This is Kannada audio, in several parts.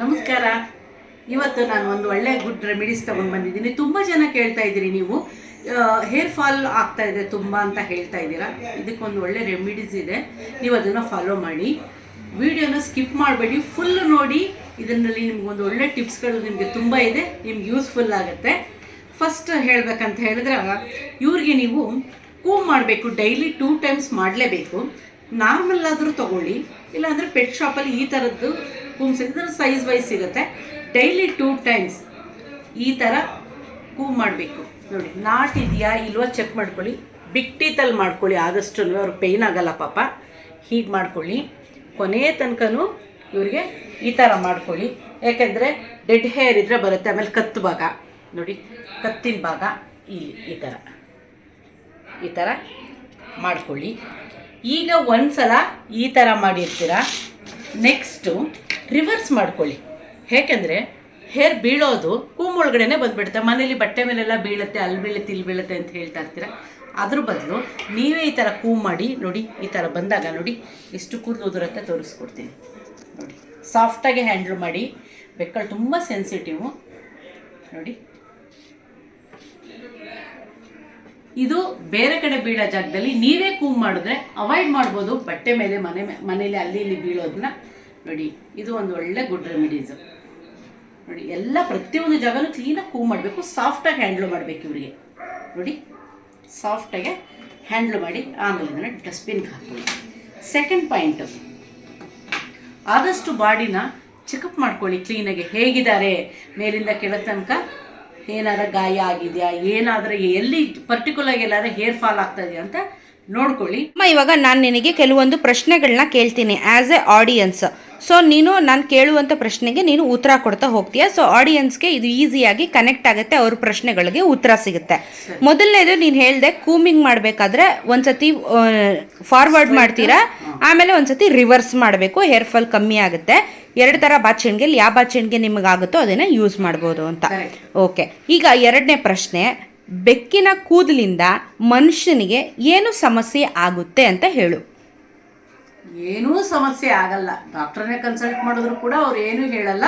ನಮಸ್ಕಾರ. ಇವತ್ತು ನಾನು ಒಂದು ಒಳ್ಳೆ ಗುಡ್ ರೆಮಿಡೀಸ್ ತಗೊಂಡು ಬಂದಿದ್ದೀನಿ. ತುಂಬ ಜನ ಕೇಳ್ತಾ ಇದ್ದೀರಿ ನೀವು. ಹೇರ್ ಫಾಲ್ ಆಗ್ತಾ ಇದೆ ತುಂಬ ಅಂತ ಹೇಳ್ತಾ ಇದ್ದೀರಾ? ಇದಕ್ಕೊಂದು ಒಳ್ಳೆ ರೆಮಿಡೀಸ್ ಇದೆ. ನೀವು ಅದನ್ನು ಫಾಲೋ ಮಾಡಿ. ವಿಡಿಯೋನ ಸ್ಕಿಪ್ ಮಾಡಬೇಡಿ. ಫುಲ್ ನೋಡಿ ಇದರಲ್ಲಿ ನಿಮ್ಗೊಂದು ಒಳ್ಳೆ ಟಿಪ್ಸ್ಗಳು ನಿಮಗೆ ತುಂಬ ಇದೆ. ನಿಮ್ಗೆ ಯೂಸ್ಫುಲ್ ಆಗುತ್ತೆ. ಫಸ್ಟ್ ಹೇಳಬೇಕಂತ ಹೇಳಿದ್ರೆ, ಇವ್ರಿಗೆ ನೀವು ಕೂಮ್ ಮಾಡಬೇಕು. ಡೈಲಿ ಟೂ ಟೈಮ್ಸ್ ಮಾಡಲೇಬೇಕು. ನಾರ್ಮಲ್ ಆದರೂ ತಗೊಳ್ಳಿ. ಇಲ್ಲಾಂದರೆ ಪೆಟ್ ಶಾಪಲ್ಲಿ ಈ ಥರದ್ದು ಕೂಮ್ ಸಿಗುತ್ತೆ ಸೈಜ್ ವೈಸ್ ಸಿಗುತ್ತೆ. ಡೈಲಿ ಟೂ ಟೈಮ್ಸ್ ಈ ಥರ ಕೂಮ್ ಮಾಡಬೇಕು. ನೋಡಿ ನಾಟ್ ಇದೆಯಾ ಇಲ್ವಾ ಚೆಕ್ ಮಾಡ್ಕೊಳ್ಳಿ. ಬಿಗ್ ಟೀತಲ್ಲಿ ಮಾಡ್ಕೊಳ್ಳಿ ಆದಷ್ಟು ಅವ್ರು ಪೇಯ್ನ್ ಆಗಲ್ಲ ಪಾಪ. ಹೀಗೆ ಮಾಡ್ಕೊಳ್ಳಿ. ಕೊನೆಯ ತನಕನೂ ಇವರಿಗೆ ಈ ಥರ ಮಾಡ್ಕೊಳ್ಳಿ. ಯಾಕೆಂದರೆ ಡೆಡ್ ಹೇರ್ ಇದ್ದರೆ ಬರುತ್ತೆ, ಆಮೇಲೆ ಕತ್ತು ಭಾಗ. ನೋಡಿ, ಕತ್ತಿನ ಭಾಗ ಇಲ್ಲಿ ಈ ಥರ ಈ ಥರ ಮಾಡ್ಕೊಳ್ಳಿ. ಈಗ ಒಂದು ಸಲ ಈ ಥರ ಮಾಡಿರ್ತೀರ? ನೆಕ್ಸ್ಟು ರಿವರ್ಸ್ ಮಾಡ್ಕೊಳ್ಳಿ. ಏಕೆಂದರೆ ಹೇರ್ ಬೀಳೋದು ಕೂಮ್ ಒಳಗಡೆನೆ ಬಂದುಬಿಡುತ್ತೆ. ಮನೇಲಿ ಬಟ್ಟೆ ಮೇಲೆಲ್ಲ ಬೀಳುತ್ತೆ, ಅಲ್ಲಿ ಬೀಳುತ್ತೆ, ಇಲ್ಲಿ ಬೀಳುತ್ತೆ ಅಂತ ಹೇಳ್ತಾ ಇರ್ತೀರ? ಅದ್ರ ಬದಲು ನೀವೇ ಈ ಥರ ಕೂಮ್ ಮಾಡಿ, ನೋಡಿ, ಈ ಥರ ಬಂದಾಗ ನೋಡಿ, ಎಷ್ಟು ಕೂದಲು ಉದುರತ್ತೆ ತೋರಿಸ್ಕೊಡ್ತೀನಿ. ನೋಡಿ ಸಾಫ್ಟಾಗಿ ಹ್ಯಾಂಡಲ್ ಮಾಡಿ ಬೆಕ್ಕಳು ತುಂಬ ಸೆನ್ಸಿಟಿವು ನೋಡಿ. ಇದು ಬೇರೆ ಕಡೆ ಬೀಳೋ ಜಾಗದಲ್ಲಿ ನೀವೇ ಕೂಮ್ ಮಾಡಿದ್ರೆ ಅವಾಯ್ಡ್ ಮಾಡ್ಬೋದು. ಬಟ್ಟೆ ಮೇಲೆ, ಮನೆ ಮನೇಲಿ, ಅಲ್ಲಿ, ಇಲ್ಲಿ ಬೀಳೋದನ್ನ. ನೋಡಿ, ಇದು ಒಂದು ಒಳ್ಳೆ ಗುಡ್ ರೆಮಿಡೀಸ್ ನೋಡಿ, ಎಲ್ಲ ಪ್ರತಿಯೊಂದು ಜಾಗನೂ ಕ್ಲೀನಾಗಿ ಕೂಮ್ ಮಾಡಬೇಕು ಸಾಫ್ಟಾಗಿ ಹ್ಯಾಂಡ್ಲ್ ಮಾಡಬೇಕು ಇವರಿಗೆ. ನೋಡಿ ಸಾಫ್ಟಾಗೆ ಹ್ಯಾಂಡ್ಲ್ ಮಾಡಿ, ಆಮೇಲೆ ಇದನ್ನು ಡಸ್ಟ್ಬಿನ್ಗೆ ಹಾಕ್ಕೊಳ್ಳಿ ಸೆಕೆಂಡ್ ಪಾಯಿಂಟು ಆದಷ್ಟು ಬಾಡಿನ ಚೆಕಪ್ ಮಾಡ್ಕೊಳ್ಳಿ ಕ್ಲೀನಾಗಿ ಹೇಗಿದ್ದಾರೆ? ಮೇಲಿಂದ ಕೆಳ ತನಕ ಏನಾದ್ರೂ ಗಾಯ ಆಗಿದೆಯಾ? ಏನಾದರೂ ಎಲ್ಲಿ ಪರ್ಟಿಕ್ಯುಲರ್ ಎಲ್ಲಾದ್ರೂ ಹೇರ್ ಫಾಲ್ ಆಗ್ತಾ ಇದೆಯಾ ಅಂತ ನೋಡ್ಕೊಳ್ಳಿ. ಅಮ್ಮ ಇವಾಗ ನಾನು ನಿನಗೆ ಕೆಲವೊಂದು ಪ್ರಶ್ನೆಗಳನ್ನ ಕೇಳ್ತೀನಿ ಆ್ಯಸ್ ಎ ಆಡಿಯನ್ಸ್ ಸೊ ನೀನು ನಾನು ಕೇಳುವಂಥ ಪ್ರಶ್ನೆಗೆ ನೀನು ಉತ್ತರ ಕೊಡ್ತಾ ಹೋಗ್ತೀಯ. ಸೊ ಆಡಿಯನ್ಸ್ಗೆ ಇದು ಈಸಿಯಾಗಿ ಕನೆಕ್ಟ್ ಆಗುತ್ತೆ ಅವ್ರ ಪ್ರಶ್ನೆಗಳಿಗೆ ಉತ್ತರ ಸಿಗುತ್ತೆ. ಮೊದಲನೇದು ನೀನು ಹೇಳ್ದೆ ಕೂಮಿಂಗ್ ಮಾಡಬೇಕಾದ್ರೆ ಒಂದ್ಸತಿ ಫಾರ್ವರ್ಡ್ ಮಾಡ್ತೀರಾ? ಆಮೇಲೆ ಒಂದ್ಸತಿ ರಿವರ್ಸ್ ಮಾಡಬೇಕು ಹೇರ್ ಫಾಲ್ ಕಮ್ಮಿ ಆಗುತ್ತೆ. ಎರಡು ಥರ ಬಾಚಣಿಗೆ ಯಾವ ಬಾಚಣಿಗೆ ನಿಮಗಾಗುತ್ತೋ ಅದನ್ನು ಯೂಸ್ ಮಾಡ್ಬೋದು ಅಂತ. ಓಕೆ ಈಗ ಎರಡನೇ ಪ್ರಶ್ನೆ ಬೆಕ್ಕಿನ ಕೂದಲಿಂದ ಮನುಷ್ಯನಿಗೆ ಏನು ಸಮಸ್ಯೆ ಆಗುತ್ತೆ ಅಂತ ಹೇಳು. ಏನೂ ಸಮಸ್ಯೆ ಆಗಲ್ಲ. ಡಾಕ್ಟರ್ನೇ ಕನ್ಸಲ್ಟ್ ಮಾಡಿದ್ರು ಕೂಡ ಅವ್ರು ಏನೂ ಹೇಳಲ್ಲ.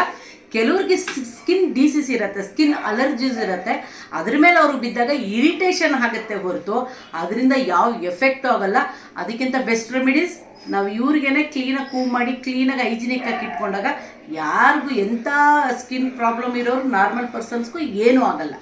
ಕೆಲವ್ರಿಗೆ ಸ್ಕಿನ್ ಡಿಸೀಸ್ ಇರುತ್ತೆ, ಸ್ಕಿನ್ ಅಲರ್ಜೀಸ್ ಇರುತ್ತೆ. ಅದ್ರ ಮೇಲೆ ಅವ್ರಿಗೆ ಬಿದ್ದಾಗ ಇರಿಟೇಷನ್ ಆಗುತ್ತೆ ಹೊರತು. ಅದರಿಂದ ಯಾವ ಎಫೆಕ್ಟ್ ಆಗಲ್ಲ. ಅದಕ್ಕಿಂತ ಬೆಸ್ಟ್ ರೆಮಿಡೀಸ್, ನಾವು ಇವ್ರಿಗೇನೆ ಕ್ಲೀನಾಗಿ ಕೂ ಮಾಡಿ, ಕ್ಲೀನಾಗಿ ಹೈಜಿನಿಕ್ಕಾಗಿ ಇಟ್ಕೊಂಡಾಗ ಯಾರಿಗೂ ಎಂಥ ಸ್ಕಿನ್ ಪ್ರಾಬ್ಲಮ್ ಇರೋರು ನಾರ್ಮಲ್ ಪರ್ಸನ್ಸ್ಗೂ ಏನೂ ಆಗಲ್ಲ.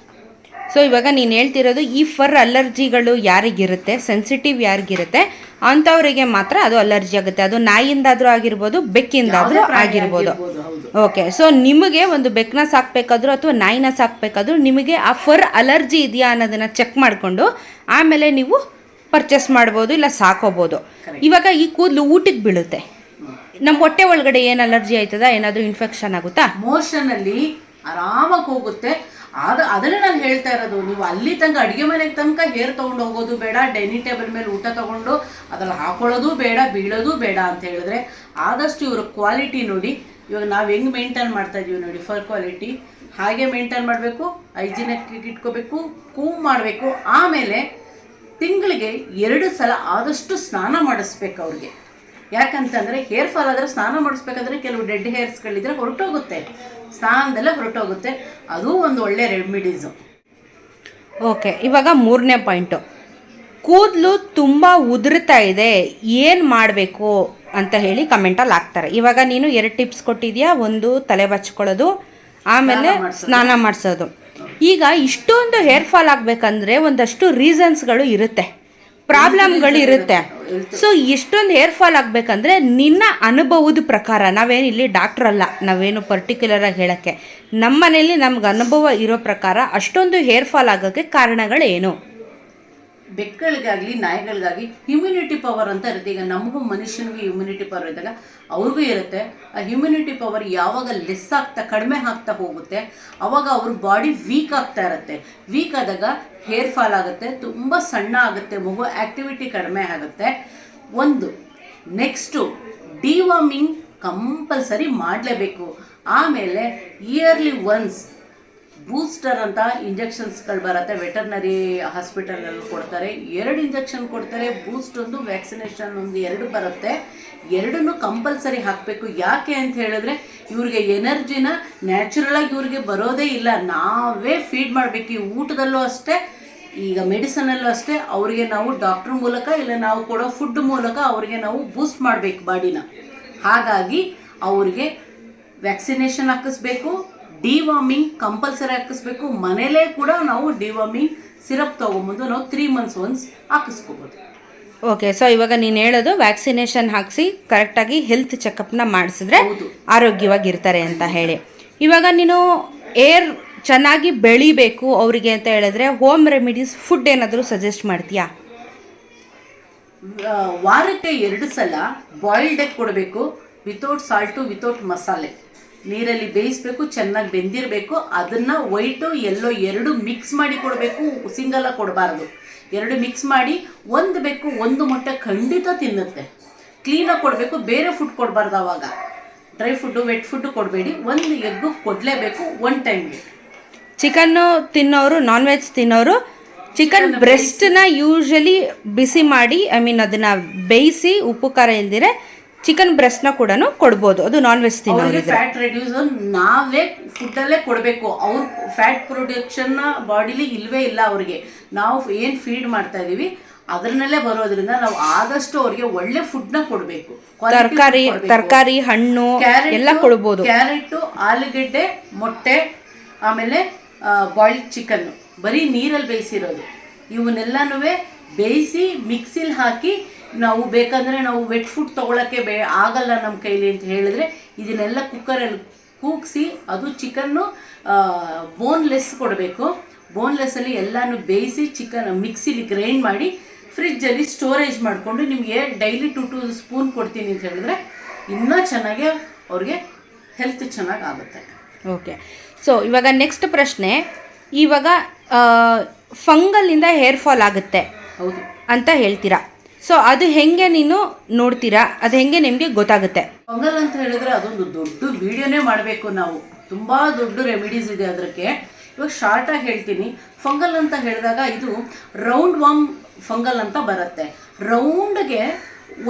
ಸೊ ಇವಾಗ ನೀನು ಹೇಳ್ತಿರೋದು ಈ ಫರ್ ಅಲರ್ಜಿಗಳು ಯಾರಿಗಿರುತ್ತೆ? ಸೆನ್ಸಿಟಿವ್ ಯಾರಿಗಿರುತ್ತೆ? ಅಂಥವರಿಗೆ ಮಾತ್ರ ಅದು ಅಲರ್ಜಿ ಆಗುತ್ತೆ. ಅದು ನಾಯಿಯಿಂದಾದರೂ ಆಗಿರ್ಬೋದು ಬೆಕ್ಕಿಂದಾದರೂ ಆಗಿರ್ಬೋದು. ಆಗಿರ್ಬೋದು, ಓಕೆ ಸೊ ನಿಮಗೆ ಒಂದು ಬೆಕ್ಕನ್ನ ಸಾಕಬೇಕಾದ್ರೂ ಅಥವಾ ನಾಯಿನ ಸಾಕಬೇಕಾದ್ರೂ ನಿಮಗೆ ಆ ಫರ್ ಅಲರ್ಜಿ ಇದೆಯಾ ಅನ್ನೋದನ್ನು ಚೆಕ್ ಮಾಡಿಕೊಂಡು ಆಮೇಲೆ ನೀವು ಪರ್ಚೇಸ್ ಮಾಡ್ಬೋದು ಇಲ್ಲ ಸಾಕೋಬೋದು. ಇವಾಗ ಈ ಕೂದಲು ಊಟಕ್ಕೆ ಬೀಳುತ್ತೆ. ನಮ್ಮ ಹೊಟ್ಟೆ ಒಳಗಡೆ ಏನು ಅಲರ್ಜಿ ಆಯ್ತದ? ಏನಾದರೂ ಇನ್ಫೆಕ್ಷನ್ ಆಗುತ್ತಾ? ಮೋಷನಲ್ಲಿ ಆರಾಮಾಗಿ ಹೋಗುತ್ತೆ. ಆದ ಅದನ್ನೇ ನಾನು ಹೇಳ್ತಾ ಇರೋದು, ನೀವು ಅಲ್ಲಿ ತನಕ ಅಡುಗೆ ಮನೆಗೆ ತನಕ ಹೇರ್ ತೊಗೊಂಡು ಹೋಗೋದು ಬೇಡ, ಡೈನಿಂಗ್ ಟೇಬಲ್ ಮೇಲೆ ಊಟ ತೊಗೊಂಡು ಅದ್ರಲ್ಲಿ ಹಾಕೊಳ್ಳೋದು ಬೇಡ, ಬೀಳೋದು ಬೇಡ ಅಂತ ಹೇಳಿದ್ರೆ ಆದಷ್ಟು ಇವರ ಕ್ವಾಲಿಟಿ ನೋಡಿ. ಇವಾಗ ನಾವು ಹೆಂಗೆ ಮೇಂಟೈನ್ ಮಾಡ್ತಾ ಇದೀವಿ ನೋಡಿ ಫರ್ ಕ್ವಾಲಿಟಿ ಹಾಗೆ ಮೇಂಟೈನ್ ಮಾಡಬೇಕು, ಹೈಜಿನಿಕ್ ಇಟ್ಕೋಬೇಕು ಕೂಮ್ ಮಾಡಬೇಕು. ಆಮೇಲೆ ತಿಂಗಳಿಗೆ ಎರಡು ಸಲ ಆದಷ್ಟು ಸ್ನಾನ ಮಾಡಿಸ್ಬೇಕು ಅವ್ರಿಗೆ. ಯಾಕಂತಂದರೆ ಹೇರ್ ಫಾಲ್ ಆದರೆ ಸ್ನಾನ ಮಾಡಿಸ್ಬೇಕಾದ್ರೆ ಕೆಲವು ಡೆಡ್ ಹೇರ್ಸ್ಗಳಿದ್ರೆ ಹೊರಟೋಗುತ್ತೆ. ಸ್ನಾನದಲ್ಲೇ ಹೊರಟೋಗುತ್ತೆ. ಅದು ಒಂದು ಒಳ್ಳೆ ರೆಮಿಡೀಸು. ಓಕೆ ಇವಾಗ ಮೂರನೇ ಪಾಯಿಂಟು. ಕೂದಲು ತುಂಬ ಉದುರ್ತಾ ಇದೆ ಏನು ಮಾಡಬೇಕು ಅಂತ ಹೇಳಿ ಕಮೆಂಟಲ್ಲಿ ಹಾಕ್ತಾರೆ. ಇವಾಗ ನೀನು ಎರಡು ಟಿಪ್ಸ್ ಕೊಟ್ಟಿದ್ಯಾ ಒಂದು ತಲೆ ಬಚ್ಕೊಳ್ಳೋದು ಆಮೇಲೆ ಸ್ನಾನ ಮಾಡಿಸೋದು. ಈಗ ಇಷ್ಟೊಂದು ಹೇರ್ ಫಾಲ್ ಆಗಬೇಕಂದ್ರೆ ಒಂದಷ್ಟು ರೀಸನ್ಸ್ಗಳು ಇರುತ್ತೆ. ಪ್ರಾಬ್ಲಮ್ಗಳು ಇರುತ್ತೆ. ಸೊ ಇಷ್ಟೊಂದು ಹೇರ್ ಫಾಲ್ ಆಗಬೇಕಂದ್ರೆ ನಿನ್ನ ಅನುಭವದ ಪ್ರಕಾರ, ನಾವೇನು ಇಲ್ಲಿ ಡಾಕ್ಟ್ರ್ ಅಲ್ಲ, ನಾವೇನು ಪರ್ಟಿಕ್ಯುಲರ್ ಆಗಿ ಹೇಳೋಕ್ಕೆ. ನಮ್ಮ ಮನೇಲಿ ನಮ್ಗೆ ಅನುಭವ ಇರೋ ಪ್ರಕಾರ ಅಷ್ಟೊಂದು ಹೇರ್ ಫಾಲ್ ಆಗೋಕ್ಕೆ ಕಾರಣಗಳೇನು? ಬೆಕ್ಕಳಿಗಾಗಲಿ ನಾಯಿಗಳಿಗಾಗಿ ಇಮ್ಯುನಿಟಿ ಪವರ್ ಅಂತ ಇರುತ್ತೆ. ಈಗ ನಮಗೂ ಮನುಷ್ಯನಿಗೂ ಇಮ್ಯುನಿಟಿ ಪವರ್ ಇದ್ದಾಗ ಅವ್ರಿಗೂ ಇರುತ್ತೆ. ಆ ಇಮ್ಯುನಿಟಿ ಪವರ್ ಯಾವಾಗ ಲೆಸ್ ಆಗ್ತಾ, ಕಡಿಮೆ ಆಗ್ತಾ ಹೋಗುತ್ತೆ, ಅವಾಗ ಅವ್ರ ಬಾಡಿ ವೀಕ್ ಆಗ್ತಾ ಇರುತ್ತೆ. ವೀಕ್ ಆದಾಗ ಹೇರ್ ಫಾಲ್ ಆಗುತ್ತೆ, ತುಂಬ ಸಣ್ಣ ಆಗುತ್ತೆ, ಮಗು ಆ್ಯಕ್ಟಿವಿಟಿ ಕಡಿಮೆ ಆಗುತ್ತೆ. ಒಂದು ನೆಕ್ಸ್ಟು ಡಿವಾರ್ಮಿಂಗ್ ಕಂಪಲ್ಸರಿ ಮಾಡಲೇಬೇಕು. ಆಮೇಲೆ ಇಯರ್ಲಿ ಒನ್ಸ್ ಬೂಸ್ಟರ್ ಅಂತ ಇಂಜೆಕ್ಷನ್ಸ್ಗಳು ಬರುತ್ತೆ. ವೆಟರ್ನರಿ ಹಾಸ್ಪಿಟಲಲ್ಲಿ ಕೊಡ್ತಾರೆ. ಎರಡು ಇಂಜೆಕ್ಷನ್ ಕೊಡ್ತಾರೆ. ಬೂಸ್ಟ್ ಒಂದು, ವ್ಯಾಕ್ಸಿನೇಷನ್ ಒಂದು, ಎರಡು ಬರುತ್ತೆ. ಎರಡನ್ನೂ ಕಂಪಲ್ಸರಿ ಹಾಕಬೇಕು. ಯಾಕೆ ಅಂತ ಹೇಳಿದ್ರೆ, ಇವ್ರಿಗೆ ಎನರ್ಜಿನ ನ್ಯಾಚುರಲಾಗಿ ಇವ್ರಿಗೆ ಬರೋದೇ ಇಲ್ಲ. ನಾವೇ ಫೀಡ್ ಮಾಡಬೇಕು. ಈ ಊಟದಲ್ಲೂ ಅಷ್ಟೇ, ಈಗ ಮೆಡಿಸನಲ್ಲೂ ಅಷ್ಟೇ, ಅವರಿಗೆ ನಾವು ಡಾಕ್ಟ್ರ್ ಮೂಲಕ ಇಲ್ಲ ನಾವು ಕೊಡೋ ಫುಡ್ ಮೂಲಕ ಅವರಿಗೆ ನಾವು ಬೂಸ್ಟ್ ಮಾಡಬೇಕು ಬಾಡಿನ. ಹಾಗಾಗಿ ಅವರಿಗೆ ವ್ಯಾಕ್ಸಿನೇಷನ್ ಹಾಕಿಸ್ಬೇಕು. ಡಿವಾರ್ಮಿಂಗ್ ಕಂಪಲ್ಸರಿ ಹಾಕಿಸ್ಬೇಕು. ಮನೇಲೇ ಕೂಡ ನಾವು ಡಿವಾರ್ಮಿಂಗ್ ಸಿರಪ್ ತೊಗೊಂಬಂದು ನಾವು ತ್ರೀ ಮಂತ್ಸ್ ಒನ್ಸ್ ಹಾಕಿಸ್ಕೋಬೋದು. ಓಕೆ ಸೊ ಇವಾಗ ನೀನು ಹೇಳೋದು ವ್ಯಾಕ್ಸಿನೇಷನ್ ಹಾಕಿಸಿ ಕರೆಕ್ಟಾಗಿ ಹೆಲ್ತ್ ಚೆಕಪ್ನ ಮಾಡಿಸಿದ್ರೆ ಆರೋಗ್ಯವಾಗಿರ್ತಾರೆ ಅಂತ ಹೇಳಿ. ಇವಾಗ ನೀನು ಏರ್ ಚೆನ್ನಾಗಿ ಬೆಳಿಬೇಕು ಅವರಿಗೆ ಅಂತ ಹೇಳಿದ್ರೆ ಹೋಮ್ ರೆಮಿಡೀಸ್ ಫುಡ್ ಏನಾದರೂ ಸಜೆಸ್ಟ್ ಮಾಡ್ತೀಯಾ? ವಾರಕ್ಕೆ ಎರಡು ಸಲ ಬಾಯ್ಲ್ಡ್ ಎಗ್ ಕೊಡಬೇಕು ವಿತೌಟ್ ಸಾಲ್ಟು ವಿತೌಟ್ ಮಸಾಲೆ. ನೀರಲ್ಲಿ ಬೇಯಿಸ್ಬೇಕು ಚೆನ್ನಾಗಿ ಬೆಂದಿರಬೇಕು ಅದನ್ನು ವೈಟು ಎಲ್ಲೋ ಎರಡು ಮಿಕ್ಸ್ ಮಾಡಿ ಕೊಡಬೇಕು ಸಿಂಗಲ್ ಕೊಡಬಾರ್ದು. ಎರಡು ಮಿಕ್ಸ್ ಮಾಡಿ ಒಂದು ಬೇಕು ಒಂದು ಮೊಟ್ಟೆ ಖಂಡಿತ ತಿನ್ನುತ್ತೆ. ಕ್ಲೀನಾಗಿ ಕೊಡಬೇಕು ಬೇರೆ ಫುಡ್ ಕೊಡಬಾರ್ದು ಅವಾಗ. ಡ್ರೈ ಫುಡ್ಡು ವೆಟ್ ಫುಡ್ಡು ಕೊಡಬೇಡಿ. ಒಂದು ಎಗ್ಗು ಕೊಡಲೇಬೇಕು ಒನ್ ಟೈಮ್ಗೆ ಚಿಕನ್ನು ತಿನ್ನೋರು ನಾನ್ ವೆಜ್ ತಿನ್ನೋರು ಚಿಕನ್ ಬ್ರೆಸ್ಟ್ನ ಯೂಶಲಿ ಬಿಸಿ ಮಾಡಿ ಐ ಮೀನ್ ಅದನ್ನು ಬೇಯಿಸಿ ಉಪ್ಪು ಖಾರ ಇಲ್ದಿರೆ ಚಿಕನ್ ಬ್ರೆಸ್ಟ್ನ ಕೂಡ ಕೊಡ್ಬೋದು. ಅದು ನಾನ್ ವೆಜ್ ತಿನ್ನೋದು ಫ್ಯಾಟ್ ರೆಡ್ಯೂಸ್ ನಾವೇ ಫುಡ್ಡಲ್ಲೇ ಕೊಡಬೇಕು. ಅವ್ರ ಫ್ಯಾಟ್ ಪ್ರೊಡಕ್ಷನ್ ಬಾಡಿಲಿ ಇಲ್ವೇ ಇಲ್ಲ ಅವ್ರಿಗೆ. ನಾವು ಏನು ಫೀಡ್ ಮಾಡ್ತಾ ಇದೀವಿ ಅದ್ರನ್ನಲ್ಲೇ ಬರೋದ್ರಿಂದ ನಾವು ಆದಷ್ಟು ಅವ್ರಿಗೆ ಒಳ್ಳೆ ಫುಡ್ನ ಕೊಡಬೇಕು. ತರಕಾರಿ ತರಕಾರಿ ಹಣ್ಣು ಎಲ್ಲ ಕೊಡ್ಬೋದು. ಕ್ಯಾರೆಟು ಆಲೂಗಡ್ಡೆ ಮೊಟ್ಟೆ ಆಮೇಲೆ ಬಾಯ್ಲ್ಡ್ ಚಿಕನ್ ಬರೀ ನೀರಲ್ಲಿ ಬೇಯಿಸಿರೋದು. ಇವನ್ನೆಲ್ಲನೂ ಬೇಯಿಸಿ ಮಿಕ್ಸಿಲ್ ಹಾಕಿ ನಾವು ಬೇಕಂದರೆ ನಾವು ವೆಟ್ ಫುಡ್ ತೊಗೊಳಕ್ಕೆ ಬೇ ಆಗಲ್ಲ ನಮ್ಮ ಕೈಲಿ ಅಂತ ಹೇಳಿದ್ರೆ ಇದನ್ನೆಲ್ಲ ಕುಕ್ಕರಲ್ಲಿ ಕೂಗಿಸಿ ಅದು ಚಿಕನ್ನು ಬೋನ್ಲೆಸ್ ಕೊಡಬೇಕು. ಬೋನ್ಲೆಸ್ಸಲ್ಲಿ ಎಲ್ಲನೂ ಬೇಯಿಸಿ ಚಿಕನ್ ಮಿಕ್ಸಿಲಿ ಗ್ರೈಂಡ್ ಮಾಡಿ ಫ್ರಿಜ್ಜಲ್ಲಿ ಸ್ಟೋರೇಜ್ ಮಾಡಿಕೊಂಡು ನಿಮಗೆ ಡೈಲಿ ಟು ಟು ಸ್ಪೂನ್ ಕೊಡ್ತೀನಿ ಅಂತ ಹೇಳಿದ್ರೆ ಇನ್ನೂ ಚೆನ್ನಾಗಿ ಅವ್ರಿಗೆ ಹೆಲ್ತ್ ಚೆನ್ನಾಗಿ ಆಗುತ್ತೆ. ಓಕೆ ಸೊ ಇವಾಗ ನೆಕ್ಸ್ಟ್ ಪ್ರಶ್ನೆ. ಇವಾಗ ಫಂಗಲ್ನಿಂದ ಹೇರ್ ಫಾಲ್ ಆಗುತ್ತೆ ಹೌದು. ಅಂತ ಹೇಳ್ತೀರಾ? ಸೊ ಅದು ಹೆಂಗೆ ನೀನು ನೋಡ್ತೀರಾ? ಅದು ಹೆಂಗೆ ನಿಮಗೆ ಗೊತ್ತಾಗುತ್ತೆ. ಫಂಗಲ್ ಅಂತ ಹೇಳಿದ್ರೆ ಅದೊಂದು ದೊಡ್ಡ ವಿಡಿಯೋನೇ ಮಾಡಬೇಕು ನಾವು. ತುಂಬ ದೊಡ್ಡ ರೆಮಿಡೀಸ್ ಇದೆ ಅದಕ್ಕೆ ಇವಾಗ ಶಾರ್ಟಾಗಿ ಹೇಳ್ತೀನಿ. ಫಂಗಲ್ ಅಂತ ಹೇಳಿದಾಗ ಇದು ರೌಂಡ್ ವಾಮ್ ಫಂಗಲ್ ಅಂತ ಬರುತ್ತೆ. ರೌಂಡ್ಗೆ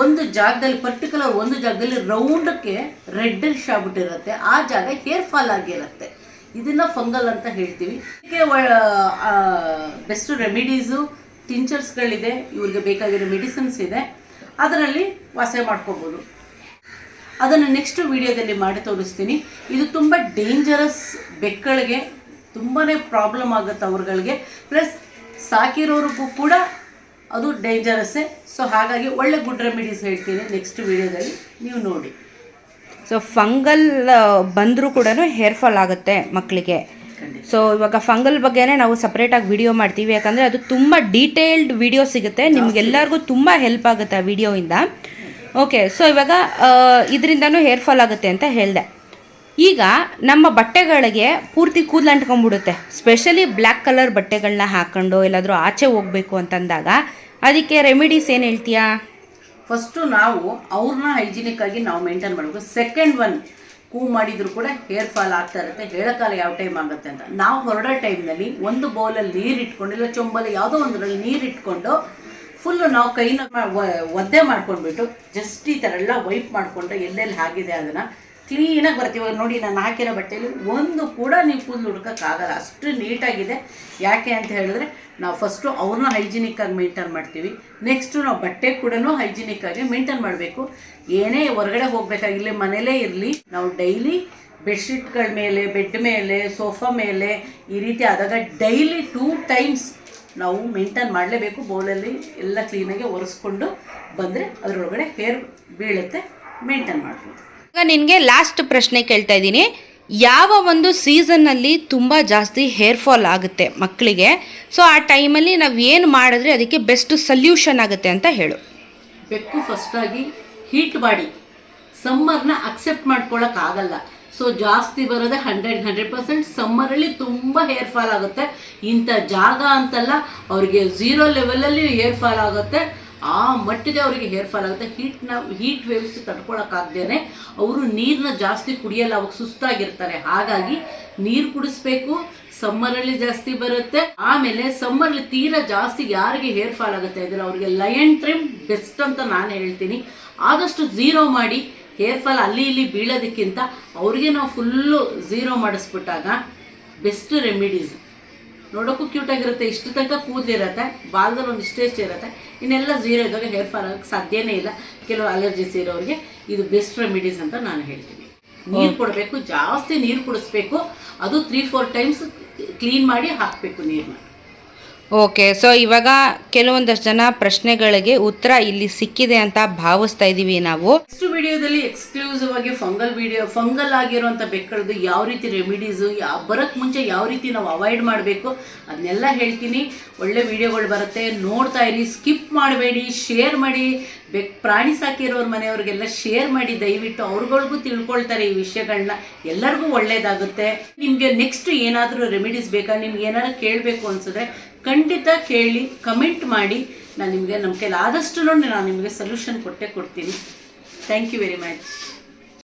ಒಂದು ಜಾಗದಲ್ಲಿ ಪರ್ಟಿಕ್ಯುಲರ್ ಒಂದು ಜಾಗದಲ್ಲಿ ರೌಂಡಕ್ಕೆ ರೆಡ್ಡಿಶ್ ಆಗ್ಬಿಟ್ಟಿರುತ್ತೆ. ಆ ಜಾಗ ಹೇರ್ ಫಾಲ್ ಆಗಿರುತ್ತೆ. ಇದನ್ನ ಫಂಗಲ್ ಅಂತ ಹೇಳ್ತೀವಿ. ಇದಕ್ಕೆ ಬೆಸ್ಟ್ ರೆಮಿಡೀಸು ಟಿಂಚರ್ಸ್ಗಳಿದೆ, ಇವ್ರಿಗೆ ಬೇಕಾಗಿರೋ ಮೆಡಿಸಿನ್ಸ್ ಇದೆ, ಅದರಲ್ಲಿ ವಾಸ ಮಾಡ್ಕೋಬೋದು. ಅದನ್ನು ನೆಕ್ಸ್ಟ್ ವಿಡಿಯೋದಲ್ಲಿ ಮಾಡಿ ತೋರಿಸ್ತೀನಿ. ಇದು ತುಂಬ ಡೇಂಜರಸ್ ಬೆಕ್ಕಳಿಗೆ ತುಂಬಾ ಪ್ರಾಬ್ಲಮ್ ಆಗುತ್ತೆ ಅವ್ರಗಳಿಗೆ. ಪ್ಲಸ್ ಸಾಕಿರೋರಿಗೂ ಕೂಡ ಅದು ಡೇಂಜರಸ್ಸೇ ಸೊ ಹಾಗಾಗಿ ಒಳ್ಳೆ ಗುಡ್ ರೆಮಿಡೀಸ್ ಹೇಳ್ತೀನಿ ನೆಕ್ಸ್ಟ್ ವಿಡಿಯೋದಲ್ಲಿ. ನೀವು ನೋಡಿ. ಸೊ ಫಂಗಲ್ ಬಂದರೂ ಕೂಡ ಹೇರ್ ಫಾಲ್ ಆಗುತ್ತೆ ಮಕ್ಕಳಿಗೆ. ಸೊ ಇವಾಗ ಫಂಗಲ್ ಬಗ್ಗೆನೇ ನಾವು ಸಪ್ರೇಟಾಗಿ ವಿಡಿಯೋ ಮಾಡ್ತೀವಿ. ಯಾಕಂದರೆ ಅದು ತುಂಬ ಡೀಟೇಲ್ಡ್ ವಿಡಿಯೋ ಸಿಗುತ್ತೆ. ನಿಮ್ಗೆಲ್ಲರಿಗೂ ತುಂಬ ಹೆಲ್ಪ್ ಆಗುತ್ತೆ ಆ ವಿಡಿಯೋಯಿಂದ ಓಕೆ ಸೊ ಇವಾಗ ಇದರಿಂದನೂ ಹೇರ್ ಫಾಲ್ ಆಗುತ್ತೆ ಅಂತ ಹೇಳಿದೆ. ಈಗ ನಮ್ಮ ಬಟ್ಟೆಗಳಿಗೆ ಪೂರ್ತಿ ಕೂದಲು ಅಂಟ್ಕೊಂಡ್ಬಿಡುತ್ತೆ. ಸ್ಪೆಷಲಿ ಬ್ಲ್ಯಾಕ್ ಕಲರ್ ಬಟ್ಟೆಗಳನ್ನ ಹಾಕೊಂಡು ಎಲ್ಲಾದರೂ ಆಚೆ ಹೋಗಬೇಕು ಅಂತಂದಾಗ ಅದಕ್ಕೆ ರೆಮಿಡೀಸ್ ಏನು ಹೇಳ್ತೀಯಾ? ಫಸ್ಟು ನಾವು ಅವ್ರನ್ನ ಹೈಜಿನಿಕ್ ಆಗಿ ನಾವು ಮೇಂಟೈನ್ ಮಾಡಬೇಕು. ಸೆಕೆಂಡ್ ಒನ್ ಕೂ ಮಾಡಿದ್ರು ಕೂಡ ಹೇರ್ ಫಾಲ್ ಆಗ್ತಾ ಇರುತ್ತೆ. ಹೇಳೋಕಾಲ ಯಾವ ಟೈಮ್ ಆಗುತ್ತೆ ಅಂತ. ನಾವು ಹೊರಡೋ ಟೈಮ್ನಲ್ಲಿ ಒಂದು ಬೌಲಲ್ಲಿ ನೀರು ಇಟ್ಕೊಂಡು, ಇಲ್ಲ ಚೊಂಬಲ್ಲಿ ಯಾವುದೋ ಒಂದರಲ್ಲಿ ನೀರು ಇಟ್ಕೊಂಡು ಫುಲ್ಲು ನಾವು ಕೈನ ಒದ್ದೆ ಮಾಡ್ಕೊಂಡ್ಬಿಟ್ಟು ಜಸ್ಟ್ ಈ ಥರ ಎಲ್ಲ ವೈಪ್ ಮಾಡಿಕೊಂಡ್ರೆ ಎಲ್ಲೆಲ್ಲಿ ಆಗಿದೆ ಅದನ್ನು ಕ್ಲೀನಾಗಿ ಬರ್ತೀವಿ ಇವಾಗ ನೋಡಿ, ನಾನು ಹಾಕಿರೋ ಬಟ್ಟೆಯಲ್ಲಿ ಒಂದು ಕೂಡ ನೀವು ಕೂದಲು ಹುಡ್ಕೋಕ್ಕಾಗಲ್ಲ. ಅಷ್ಟು ನೀಟಾಗಿದೆ. ಯಾಕೆ ಅಂತ ಹೇಳಿದ್ರೆ, ನಾವು ಫಸ್ಟು ಅವ್ರನ್ನ ಹೈಜಿನಿಕ್ಕಾಗಿ ಮೇಂಟೈನ್ ಮಾಡ್ತೀವಿ. ನೆಕ್ಸ್ಟು ನಾವು ಬಟ್ಟೆ ಕೂಡ ಹೈಜಿನಿಕ್ಕಾಗಿ ಮೇಂಟೈನ್ ಮಾಡಬೇಕು. ಏನೇ ಹೊರಗಡೆ ಹೋಗಬೇಕಾಗಿಲ್ಲ ಮನೇಲೇ ಇರಲಿ. ನಾವು ಡೈಲಿ ಬೆಡ್ಶೀಟ್ಗಳ ಮೇಲೆ ಬೆಡ್ ಮೇಲೆ ಸೋಫಾ ಮೇಲೆ ಈ ರೀತಿ ಆದಾಗ ಡೈಲಿ ಟೂ ಟೈಮ್ಸ್ ನಾವು ಮೇಂಟೈನ್ ಮಾಡಲೇಬೇಕು. ಬೌಲಲ್ಲಿ ಎಲ್ಲ ಕ್ಲೀನಾಗಿ ಒರೆಸ್ಕೊಂಡು ಬಂದರೆ ಅದರೊಳಗಡೆ ಹೇರ್ ಬೀಳುತ್ತೆ. ಮೇಂಟೈನ್ ಮಾಡ್ಬೋದು. ನಿನಗೆ ಲಾಸ್ಟ್ ಪ್ರಶ್ನೆ ಕೇಳ್ತಾ ಇದ್ದೀನಿ. ಯಾವ ಒಂದು ಸೀಸನ್ನಲ್ಲಿ ತುಂಬ ಜಾಸ್ತಿ ಹೇರ್ ಫಾಲ್ ಆಗುತ್ತೆ ಮಕ್ಕಳಿಗೆ? ಸೊ ಆ ಟೈಮಲ್ಲಿ ನಾವು ಏನು ಮಾಡಿದ್ರೆ ಅದಕ್ಕೆ ಬೆಸ್ಟ್ ಸಲ್ಯೂಷನ್ ಆಗುತ್ತೆ ಅಂತ ಹೇಳು. ಬೆಕ್ಕು ಫಸ್ಟಾಗಿ ಹೀಟ್ ಬಾಡಿ ಸಮ್ಮರ್ನ ಅಕ್ಸೆಪ್ಟ್ ಮಾಡ್ಕೊಳ್ಳೋಕ್ಕಾಗಲ್ಲ ಸೊ ಜಾಸ್ತಿ ಬರೋದೇ ಹಂಡ್ರೆಡ್ ಹಂಡ್ರೆಡ್ ಪರ್ಸೆಂಟ್ ಸಮ್ಮರಲ್ಲಿ ತುಂಬ ಹೇರ್ ಫಾಲ್ ಆಗುತ್ತೆ. ಇಂಥ ಜಾಗ ಅಂತಲ್ಲ, ಅವ್ರಿಗೆ ಝೀರೋ ಲೆವೆಲಲ್ಲಿ ಹೇರ್ ಫಾಲ್ ಆಗುತ್ತೆ. ಆ ಮಟ್ಟಿಗೆ ಅವರಿಗೆ ಹೇರ್ ಫಾಲ್ ಆಗುತ್ತೆ. ಹೀಟ್ನ ಹೀಟ್ ವೇವ್ಸ್ ತಡ್ಕೊಳಕ್ಕಾಗ್ದೇನೆ ಅವರು ನೀರನ್ನ ಜಾಸ್ತಿ ಕುಡಿಯಲ್ಲ, ಅವಾಗ ಸುಸ್ತಾಗಿರ್ತಾರೆ. ಹಾಗಾಗಿ ನೀರು ಕುಡಿಸ್ಬೇಕು ಸಮ್ಮರಲ್ಲಿ ಜಾಸ್ತಿ ಬರುತ್ತೆ. ಆಮೇಲೆ ಸಮ್ಮರ್ಲಿ ತೀರಾ ಜಾಸ್ತಿ ಯಾರಿಗೆ ಹೇರ್ ಫಾಲ್ ಆಗುತ್ತೆ ಅಂದರೆ ಅವ್ರಿಗೆ ಲಯನ್ ಟ್ರಿಮ್ ಬೆಸ್ಟ್ ಅಂತ ನಾನು ಹೇಳ್ತೀನಿ. ಆದಷ್ಟು ಝೀರೋ ಮಾಡಿ ಹೇರ್ ಫಾಲ್ ಅಲ್ಲಿ ಇಲ್ಲಿ ಬೀಳೋದಕ್ಕಿಂತ ಅವ್ರಿಗೆ ನಾವು ಫುಲ್ಲು ಝೀರೋ ಮಾಡಿಸ್ಬಿಟ್ಟಾಗ ಬೆಸ್ಟ್ ರೆಮಿಡೀಸ್ ನೋಡೋಕ್ಕೂ ಕ್ಯೂಟ್ ಆಗಿರುತ್ತೆ. ಇಷ್ಟು ತನಕ ಕೂದಲಿರುತ್ತೆ ಬಾಲ್ದಲ್ಲಿ ಒಂದು ಇಷ್ಟೇ ಇಷ್ಟ ಇರುತ್ತೆ. ಇನ್ನೆಲ್ಲ ಝೀರೋ ಇದ್ದಾಗ ಹೇರ್ ಫಾಲ್ ಆಗೋಕ್ಕೆ ಸಾಧ್ಯನೇ ಇಲ್ಲ. ಕೆಲವು ಅಲರ್ಜಿಸ್ ಇರೋರಿಗೆ ಇದು ಬೆಸ್ಟ್ ರೆಮಿಡೀಸ್ ಅಂತ ನಾನು ಹೇಳ್ತೀನಿ. ನೀರು ಕೊಡಬೇಕು ಜಾಸ್ತಿ ನೀರು ಕುಡಿಸ್ಬೇಕು. ಅದು ತ್ರೀ ಫೋರ್ ಟೈಮ್ಸ್ ಕ್ಲೀನ್ ಮಾಡಿ ಹಾಕಬೇಕು ನೀರನ್ನ ಓಕೆ ಸೊ ಇವಾಗ ಕೆಲವೊಂದಷ್ಟು ಜನ ಪ್ರಶ್ನೆಗಳಿಗೆ ಉತ್ತರ ಇಲ್ಲಿ ಸಿಕ್ಕಿದೆ ಅಂತ ಭಾವಿಸ್ತಾ ಇದ್ದೀವಿ ನಾವು. ನೆಕ್ಸ್ಟ್ ವಿಡಿಯೋದಲ್ಲಿ ಎಕ್ಸ್ಕ್ಲೂಸಿವ್ ಆಗಿ ಫಂಗಲ್ ವಿಡಿಯೋ ಫಂಗಲ್ ಆಗಿರುವಂಥ ಬೆಕ್ಕಳದು ಯಾವ ರೀತಿ ರೆಮಿಡೀಸು ಯಾವ ಬರೋಕ್ಕೆ ಮುಂಚೆ ಯಾವ ರೀತಿ ನಾವು ಅವಾಯ್ಡ್ ಮಾಡಬೇಕು ಅದನ್ನೆಲ್ಲ ಹೇಳ್ತೀನಿ. ಒಳ್ಳೆ ವಿಡಿಯೋಗಳು ಬರುತ್ತೆ, ನೋಡ್ತಾ ಇರಿ ಸ್ಕಿಪ್ ಮಾಡಬೇಡಿ ಶೇರ್ ಮಾಡಿ. ಬೆಕ್, ಪ್ರಾಣಿ ಸಾಕಿರೋರ ಮನೆಯವ್ರಿಗೆಲ್ಲ ಶೇರ್ ಮಾಡಿ, ದಯವಿಟ್ಟು ಅವ್ರುಗಳಿಗೂ ತಿಳ್ಕೊಳ್ತಾರೆ ಈ ವಿಷಯಗಳನ್ನ ಎಲ್ಲರಿಗೂ ಒಳ್ಳೇದಾಗುತ್ತೆ. ನಿಮಗೆ ನೆಕ್ಸ್ಟ್ ಏನಾದರೂ ರೆಮಿಡೀಸ್ ಬೇಕಾ, ನಿಮ್ಗೆ ಏನಾದ್ರು ಕೇಳಬೇಕು ಅನ್ಸಿದ್ರೆ ಖಂಡಿತ ಕೇಳಿ, ಕಮೆಂಟ್ ಮಾಡಿ. ನಾನು ನಿಮಗೆ ನಮ್ಮ ಕೈಲಿ ಆದಷ್ಟು ನಾನು ನಿಮಗೆ ಸೊಲ್ಯೂಷನ್ ಕೊಟ್ಟೇ ಕೊಡ್ತೀನಿ. Thank you very much